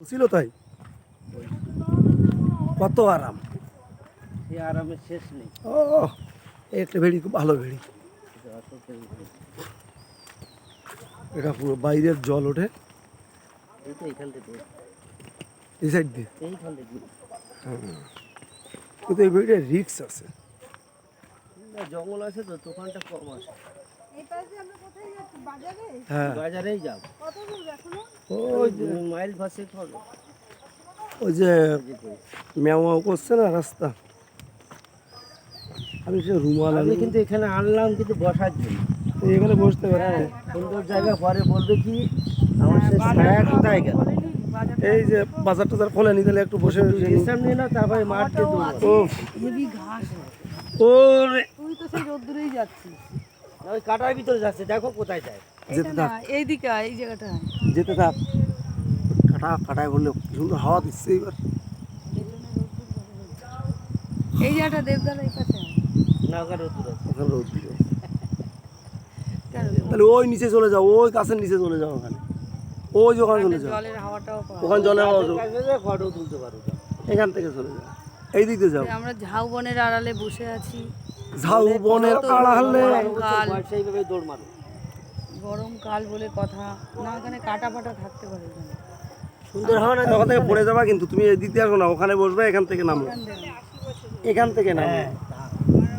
ছিল তাই? কত আরাম। সে আরামের শেষ নেই। ও একটা ভেড়ি খুব ভালো ভেড়ি। এটা পুরো বাইরের জল ওঠে। এই এইখান থেকে। সাইড দিয়ে? এইখান থেকে। কিন্তু এই ভেড়িটার রিক্স আছে। না, জঙ্গল আছে তো দোকানটা কম আছে। এই পাশে আমরা কোথায় যাচ্ছি? বাজারে? হ্যাঁ। বাজারেই যাও কত দূর এখনও ওই যে মাইল ভাসে করো ওই যে ম্যাও করছে না রাস্তা? আমি সে রুমাল আমি কিন্তু এখানে আনলাম কিন্তু বসার জন্য। এখানে বসতে পারে সুন্দর জায়গা পরে বলবে কি আমার সে ছায়া কোথায় গেল? এই যে বাজার টাজার খোলে নি তাহলে একটু বসে বিশ্রাম নিয়ে না তারপরে মাঠকে দৌড়ো ও ঘাস। ওরে। তুই তো সেই রোদ্দুরেই যাচ্ছিস। ওই কাটার ভিতরে যাচ্ছে দেখো কোথায় যায়। যেতে থাক। এইদিকে এই জায়গাটা যেতে থাক। কাটা কাটায় বললে সুন্দর হাওয়া দিচ্ছে এবার। এই জায়গাটা দেবদার এই পাশে না ওখানে রোদ্দুর ওখানে রোদ তাহলে ওই নিচে চলে যাও ওই কাছের নিচে চলে যাও ওখানে। ওই যে ওখানে চলে যাও। জলের ওখানে জলে হাওয়া তুলতে পারো এখান থেকে চলে যাও। এই দিক দিয়ে যাও। আমরা ঝাউবনের আড়ালে বসে আছি। ঝাউ বনের আড়ালে সেইভাবে দৌড় মারো। গরমকাল বলে কথা না এখানে কাটা ফাটা থাকতে পারে। সুন্দর হাওয়া না? ওখান থেকে পড়ে যাবা কিন্তু তুমি এই দিক আসো না ওখানে বসবে এখান থেকে নামো। এখান থেকে। নামো। হ্যাঁ,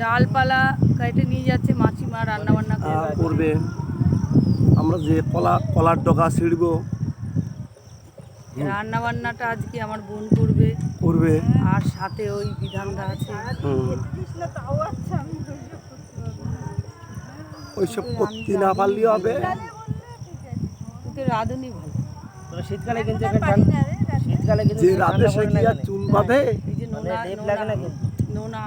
ডালপালা কেটে নিয়ে যাচ্ছে মাছিমা রান্না বান্না করে করবে। আমরা যে কলা কলার ডগা ছিড়বো। রান্না বান্নাটা আজকে আমার বোন করবে। করবে। আর সাথে ওই বিধানদা আছে। হুম। ওইসব করতে না পারলে হবে। কিন্তু রাঁধুনি ভালো। শীতকালে কিন্তু শীতকালে কিন্তু যে ঠান্ডা রাতে সে পড়ে কি না আর চুল বাঁধে? মানে নোনা